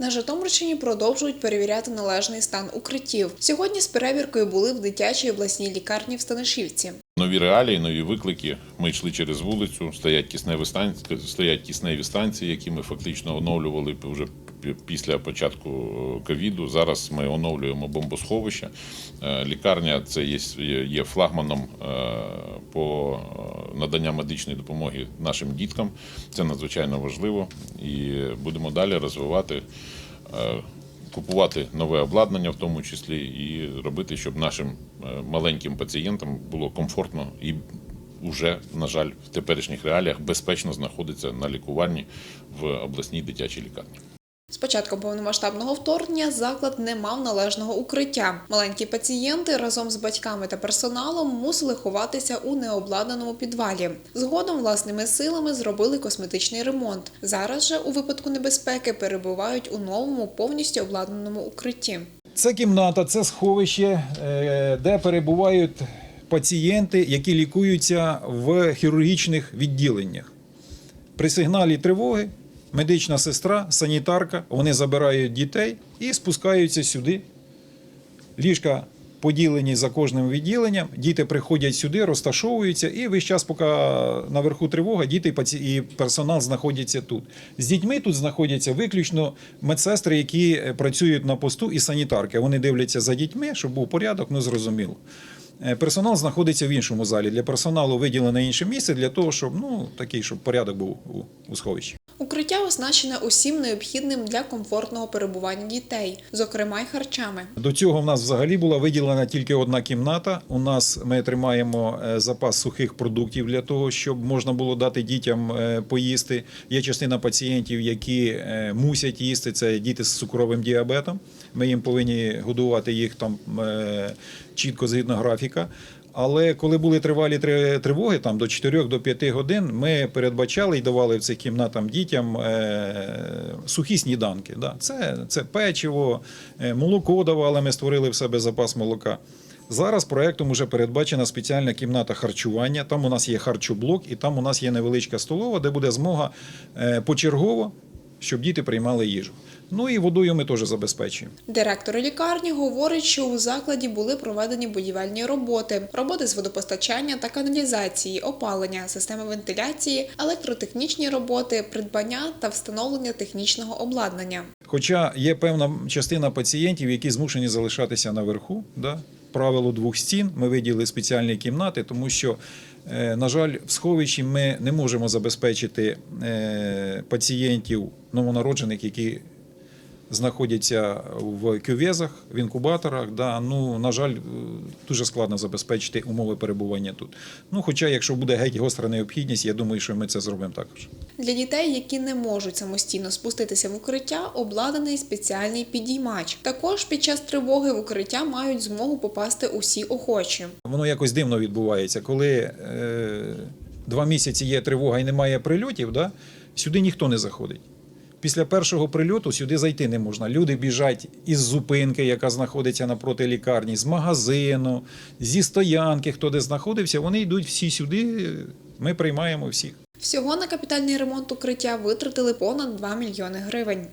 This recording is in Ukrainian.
На Житомирщині продовжують перевіряти належний стан укриттів. Сьогодні з перевіркою були в дитячій обласній лікарні в Станишівці. Нові реалії, нові виклики. Ми йшли через вулицю, стоять кисневі станції, стоять кисневі станції, які ми фактично оновлювали вже після початку е, ковіду. Зараз ми оновлюємо бомбосховище. Е, Лікарня це є, є- флагманом е, по наданню медичної допомоги нашим діткам. Це надзвичайно важливо і будемо далі розвивати. Купувати нове обладнання, в тому числі, і робити, щоб нашим маленьким пацієнтам було комфортно і вже, на жаль, в теперішніх реаліях безпечно знаходиться на лікуванні в обласній дитячій лікарні. З початком повномасштабного вторгнення заклад не мав належного укриття. Маленькі пацієнти разом з батьками та персоналом мусили ховатися у необладнаному підвалі. Згодом власними силами зробили косметичний ремонт. Зараз же у випадку небезпеки перебувають у новому повністю обладнаному укритті. Це кімната, це сховище, е, де перебувають пацієнти, які лікуються в хірургічних відділеннях. При сигналі тривоги медична сестра, санітарка, вони забирають дітей і спускаються сюди. Ліжка поділені за кожним відділенням, діти приходять сюди, розташовуються, і весь час, поки наверху тривога, діти і персонал знаходяться тут. З дітьми тут знаходяться виключно медсестри, які е, працюють на посту, і санітарки. Вони дивляться за дітьми, щоб був порядок, ну зрозуміло. Е, Персонал знаходиться в іншому залі. Для персоналу виділене інше місце для того, щоб ну такий, щоб порядок був у, у сховищі. Укриття оснащене усім необхідним для комфортного перебування дітей, зокрема й харчами. До цього в нас взагалі була виділена тільки одна кімната. У нас ми тримаємо е, запас сухих продуктів для того, щоб можна було дати дітям е, поїсти. Є частина пацієнтів, які е, мусять їсти. Це діти з цукровим діабетом. Ми їм повинні годувати їх там чітко згідно графіка. Але коли були тривалі три- тривоги, там до 4 до 5 годин, ми передбачали і давали в цих кімнатам дітям е, сухі сніданки. Да. Це, це печиво, е, молоко давали, ми створили в себе запас молока. Зараз проектом вже передбачена спеціальна кімната харчування. Там у нас є харчоблок, і там у нас є невеличка столова, де буде змога е, почергово, щоб діти приймали їжу. Ну і водою ми теж забезпечуємо. Директор лікарні говорить, що у закладі були проведені будівельні роботи, роботи з водопостачання та каналізації, опалення, системи вентиляції, електротехнічні роботи, придбання та встановлення технічного обладнання. Хоча є певна частина пацієнтів, які змушені залишатися наверху, да? Правило двох стін. Ми виділили спеціальні кімнати, тому що, е, на жаль, в сховищі ми не можемо забезпечити е, пацієнтів новонароджених, які знаходяться в кювезах, в інкубаторах. Да? Ну, на жаль, е, дуже складно забезпечити умови перебування тут. Ну, хоча, якщо буде геть гостра необхідність, я думаю, що ми це зробимо також. Для дітей, які не можуть самостійно спуститися в укриття, обладнаний спеціальний підіймач. Також під час тривоги в укриття мають змогу попасти усі охочі. Воно якось дивно відбувається. Коли е, два місяці є тривога і немає прильотів, да, сюди ніхто не заходить. Після першого прильоту сюди зайти не можна. Люди біжать із зупинки, яка знаходиться напроти лікарні, з магазину, зі стоянки, хто де знаходився, вони йдуть всі сюди. Ми приймаємо всіх. Всього на капітальний ремонт укриття витратили понад 2 мільйони гривень.